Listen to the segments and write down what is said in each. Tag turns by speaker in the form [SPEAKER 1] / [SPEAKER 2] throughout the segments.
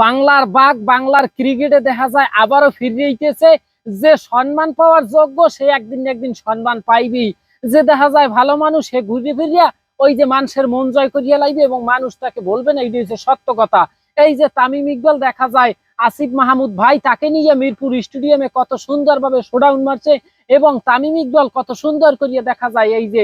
[SPEAKER 1] বাংলার বাঘ বাংলার ক্রিকেটে দেখা যায় আবারও ফিরে আইতেছে যে সম্মান পাওয়ার যোগ্য, সে একদিন একদিন সম্মান পাইবি যে দেখা যায় ভালো মানুষ, সে ঘুরে ফিরিয়া ওই যে মানুষের মন জয় করিয়া লাইবে এবং মানুষ তাকে বলবে না এইটা হচ্ছে সত্য কথা। এই যে তামিম ইকবাল দেখা যায়, আসিফ মাহমুদ ভাই তাকে নিয়ে মিরপুর স্টেডিয়ামে কত সুন্দরভাবে শোডাউন মারছে এবং তামিম ইকবাল কত সুন্দর করিয়া দেখা যায়, এই যে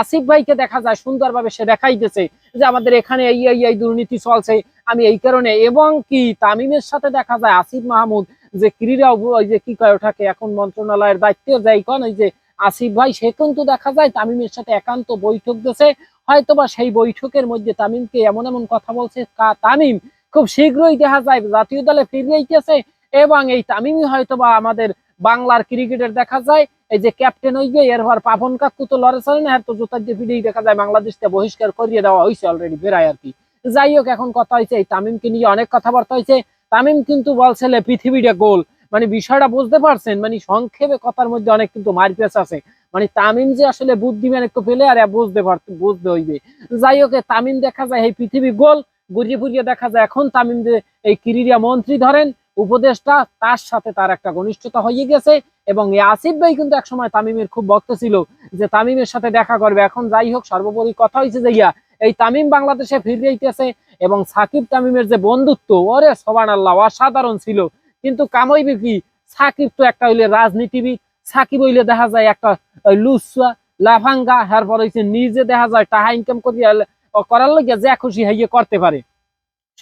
[SPEAKER 1] আসিফ ভাইকে দেখা যায় সুন্দরভাবে সে দেখাইতেছে যে আমাদের এখানে এই এই দুর্নীতি চলছে। আমি এই কারণে, এবং কি তামিমের সাথে দেখা যায় আসিফ মাহমুদ, যে ক্রীড়া ওই যে কি কয় ওঠাকে এখন মন্ত্রণালয়ের দায়িত্বে যাই কোন, ওই যে আসিফ ভাই, সে কিন্তু দেখা যায় তামিমের সাথে একান্ত বৈঠক দিয়েছে। হয়তোবা সেই বৈঠকের মধ্যে তামিমকে এমন এমন কথা বলছে তামিম খুব শীঘ্রই দেখা যায় জাতীয় দলে ফিরে আইতেছে, এবং এই তামিমই হয়তোবা আমাদের বাংলার ক্রিকেটের দেখা যায়। এই যে ক্যাপ্টেন হইবে এরপর পাপন কাকু তো লড়ে চলে না আর তো জোতার দিয়ে ফিরেই দেখা যায় বাংলাদেশকে বহিষ্কার করিয়ে দেওয়া হয়েছে অলরেডি বেড়ায় আর কি। যাই হোক এখন কথা হয়েছে এই তামিমকে নিয়ে অনেক কথাবার্তা হয়েছে তামিম কিন্তু বলছিলে পৃথিবীটা গোল। মানে বিষয়টা বুঝতে পারছেন? মানে সংক্ষেপে কথার মধ্যে অনেক কিন্তু মারপেচ আছে। মানে তামিম যে আসলে বুদ্ধিমান একটু পেলে আর বুঝতে বুঝতে হইবে। যাই হোক তামিম দেখা যায়, এই পৃথিবী গোল, ঘুরিয়ে ফুরিয়ে দেখা যায়, এখন তামিম যে এই ক্রীড়া মন্ত্রী ধরেন, উপদেষ্টা, তার সাথে তার একটা ঘনিষ্ঠতা হয়ে গেছে এবং এই আসিফ ভাই কিন্তু একসময় তামিমের খুব ভক্ত ছিল যে তামিমের সাথে দেখা করবে। এখন যাই হোক, সর্বোপরি কথা হয়েছে যে ইয়া এই তামিম বাংলাদেশে ফিরে আইতেছে এবং সাকিব তামিমের যে বন্ধুত্ব, ওরে সবান আল্লাহ অসাধারণ ছিল। কিন্তু কামইবে কি সাকিব তো একটা হইলে রাজনীতিবিদ, সাকিব হইলে দেখা যায় একটা লুসা লাফাঙ্গা এরপর হইছে নিজে দেখা যায় টাকা ইনকাম করিয়া করার লগে যে খুশি হইয়ে করতে পারে।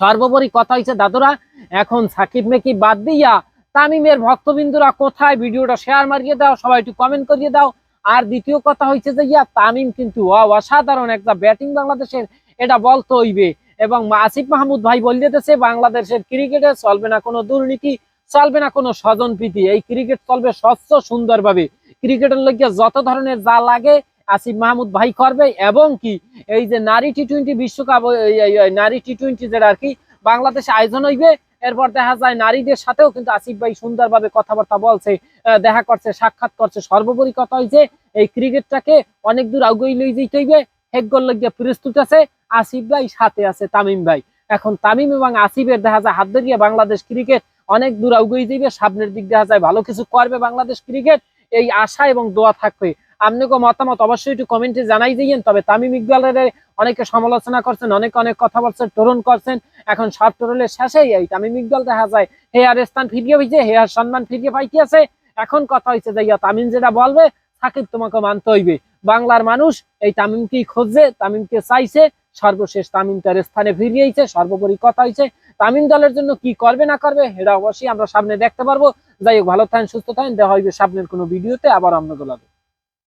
[SPEAKER 1] সর্বোপরি কথা হয়েছে দাদুরা, এখন সাকিব মেকি বাদ দিয়া তামিমের ভক্তবিন্দুরা কোথায়? ভিডিওটা শেয়ার মারিয়ে দাও, সবাই একটু কমেন্ট করিয়ে দাও। আর দ্বিতীয় কথা হয়েছে যে, ইয়া তামিম কিন্তু অসাধারণ একটা ব্যাটিং বাংলাদেশের, এটা বলতে হইবে। এবং আসিফ মাহমুদ ভাই বলিয়ে দিতেছে বাংলাদেশের ক্রিকেটে চলবে না কোনো দুর্নীতি, চলবে না কোনো স্বজন প্রীতি। এই ক্রিকেট চলবে স্বচ্ছ, সুন্দরভাবে। ক্রিকেটের লইগে যত ধরনের যা লাগে, আসিফ মাহমুদ ভাই করবে। এবং কি, এই যে নারী টি টোয়েন্টি বিশ্বকাপ নারী টি টোয়েন্টি যেটা আর কি বাংলাদেশে আয়োজন হইবে। এরপর দেখা যায় নারীদের সাথেও কিন্তু আসিফ ভাই সুন্দরভাবে কথাবার্তা বলছে দেখা করছে, সাক্ষাৎ করছে। সর্বোপরি কথা হয়েছে এই ক্রিকেটটাকে অনেক দূর আগুই লই যেতে হইবে। হেকগল লাগিয়া প্রস্তুত আছে, আসিফ ভাই সাথে আছে তামিম ভাই। এখন তামিম এবং আসিফের দেখা যায় হাত ধরিয়ে বাংলাদেশ ক্রিকেট অনেক দূর আগুই যাইবে। সামনের দিক দেখা যায় ভালো কিছু করবে বাংলাদেশ ক্রিকেট। এই আশা এবং দোয়া থাকবে আপনাকে মতামত অবশ্যই একটু কমেন্টে জানাই দিয়েন। তবে তামিম ইকবালের অনেকে সমালোচনা করছেন, অনেক অনেক কথা বলছেন টোরন করছেন। এখন সব টোরলের শেষেই এই তামিম ইকবাল দেখা যায়, হে আর স্থান ফিরিয়ে হয়েছে হে আর সম্মান ফিরিয়ে পাইতে আছে এখন কথা হয়েছে যে, ইয়া তামিম যেটা বলবে, সাকিব তোমাকে মানতে হইবে। বাংলার মানুষ এই তামিমকেই খুঁজছে, তামিমকে চাইছে, সর্বশেষ তামিম তার স্থানে ফিরিয়েছে সর্বোপরি কথা হয়েছে তামিম দলের জন্য কি করবে, না করবে এটা অবশ্যই আমরা সামনে দেখতে পারব। যাই হোক, ভালো থাকেন, সুস্থ থাকেন, দেখা হইবে সামনের কোনো ভিডিওতে, আবার আমরা গোলাবে